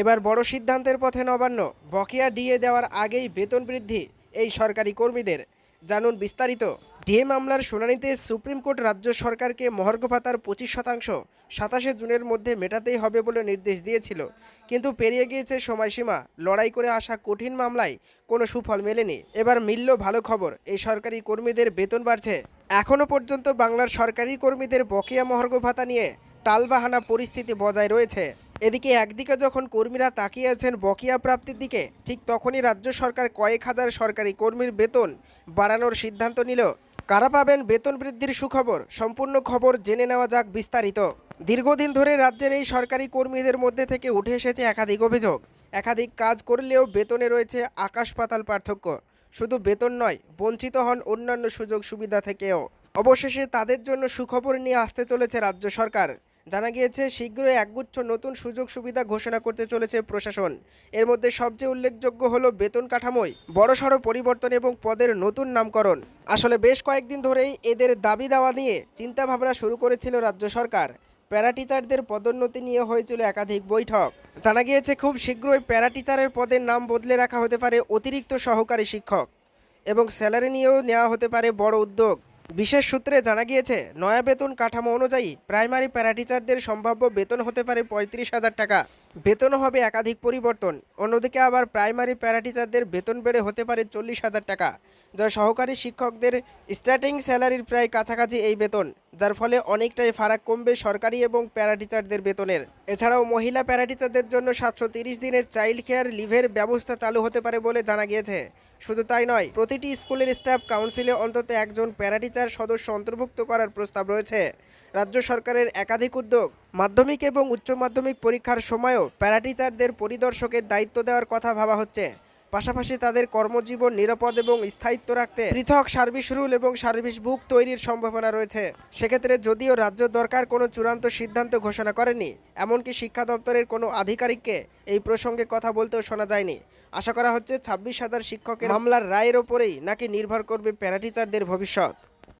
এবার বড় সিদ্ধান্তের পথে নবান্ন। বকেয়া ডিএ দেওয়ার আগেই বেতন বৃদ্ধি এই সরকারি কর্মীদের। জানুন বিস্তারিত। ডিএ মামলার শুনানিতে সুপ্রিম কোর্ট রাজ্য সরকারকে মহার্ঘ ভাতার পঁচিশ শতাংশ সাতাশে জুনের মধ্যে মেটাতেই হবে বলে নির্দেশ দিয়েছিল। কিন্তু পেরিয়ে গিয়েছে সময়সীমা। লড়াই করে আসা কঠিন মামলায় কোনো সুফল মেলেনি। এবার মিলল ভালো খবর। এই সরকারি কর্মীদের বেতন বাড়ছে। এখনও পর্যন্ত বাংলার সরকারি কর্মীদের বকেয়া মহার্ঘ ভাতা নিয়ে টালবাহানা পরিস্থিতি বজায় রয়েছে। এদিকে একদিকে যখন কর্মীরা তাকিয়ে আছেন বকেয়া প্রাপ্তির দিকে, ঠিক তখনই রাজ্য সরকার কয়েক হাজার সরকারি কর্মীর বেতন বাড়ানোর সিদ্ধান্ত নিল। কারা পাবেন বেতন বৃদ্ধির সুখবর? সম্পূর্ণ খবর জেনে নেওয়া যাক বিস্তারিত। দীর্ঘদিন ধরে রাজ্যের এই সরকারি কর্মীদের মধ্যে থেকে উঠে এসেছে একাধিক অভিযোগ। একাধিক কাজ করলেও বেতনে রয়েছে আকাশ পাতাল পার্থক্য। শুধু বেতন নয়, বঞ্চিত হন অন্যান্য সুযোগ সুবিধা থেকেও। অবশেষে তাদের জন্য সুখবর নিয়ে আসতে চলেছে রাজ্য সরকার। জানা গিয়েছে, শীঘ্রই একগুচ্ছ নতুন সুযোগ সুবিধা ঘোষণা করতে চলেছে প্রশাসন। এর মধ্যে সবচেয়ে উল্লেখযোগ্য হলো বেতন কাঠামোয় বড়সড় পরিবর্তন এবং পদের নতুন নামকরণ। আসলে বেশ কয়েকদিন ধরেই এদের দাবি দাওয়া নিয়ে চিন্তাভাবনা শুরু করেছিল রাজ্য সরকার। প্যারা টিচারদের পদোন্নতি নিয়ে হয়েছিল একাধিক বৈঠক। জানা গিয়েছে, খুব শীঘ্রই প্যারা টিচারের পদের নাম বদলে রাখা হতে পারে অতিরিক্ত সহকারী শিক্ষক এবং স্যালারি নিয়েও নেওয়া হতে পারে বড় উদ্যোগ। বিশেষ সূত্রে জানা গিয়েছে, নয়া বেতন কাঠামো অনুযায়ী প্রাইমারি প্যারাটিচারদের সম্ভাব্য বেতন হতে পারে পঁয়ত্রিশ হাজার টাকা। বেতন হবে একাধিক পরিবর্তন। অন্যদিকে আবার প্রাইমারি প্যারাটিচারদের বেতন বেড়ে হতে পারে চল্লিশ হাজার টাকা, যা সহকারী শিক্ষকদের স্টার্টিং স্যালারির প্রায় কাছাকাছি এই বেতন। যার ফলে অনেকটাই ফারাক কমবে সরকারি এবং প্যারাটিচারদের বেতনের। এছাড়াও মহিলা প্যারাটিচারদের জন্য সাতশো দিনের চাইল্ড কেয়ার লিভের ব্যবস্থা চালু হতে পারে বলে জানা গিয়েছে। শুধু তাই নয়, প্রতিটি স্কুলের স্টাফ কাউন্সিলে অন্তত একজন প্যারাটিচার সদস্য অন্তর্ভুক্ত করার প্রস্তাব রয়েছে। রাজ্য সরকারের একাধিক উদ্যোগ, মাধ্যমিক এবং উচ্চ মাধ্যমিক পরীক্ষার সময়ও প্যারাটিচারদের পরিদর্শকের দায়িত্ব দেওয়ার কথা ভাবা হচ্ছে। পাশাপাশি তাদের কর্মজীবন নিরাপদ এবং স্থায়িত্ব রাখতে পৃথক সার্ভিস রুল এবং সার্ভিস বুক তৈরির সম্ভাবনা রয়েছে। সেক্ষেত্রে যদিও রাজ্য দরকার কোনো চূড়ান্ত সিদ্ধান্ত ঘোষণা করেনি, এমনকি শিক্ষা দপ্তরের কোনো আধিকারিককে এই প্রসঙ্গে কথা বলতেও শোনা যায়নি। আশা করা হচ্ছে ছাব্বিশ হাজার শিক্ষকের মামলার রায়ের ওপরেই নাকি নির্ভর করবে প্যারাটিচারদের ভবিষ্যৎ।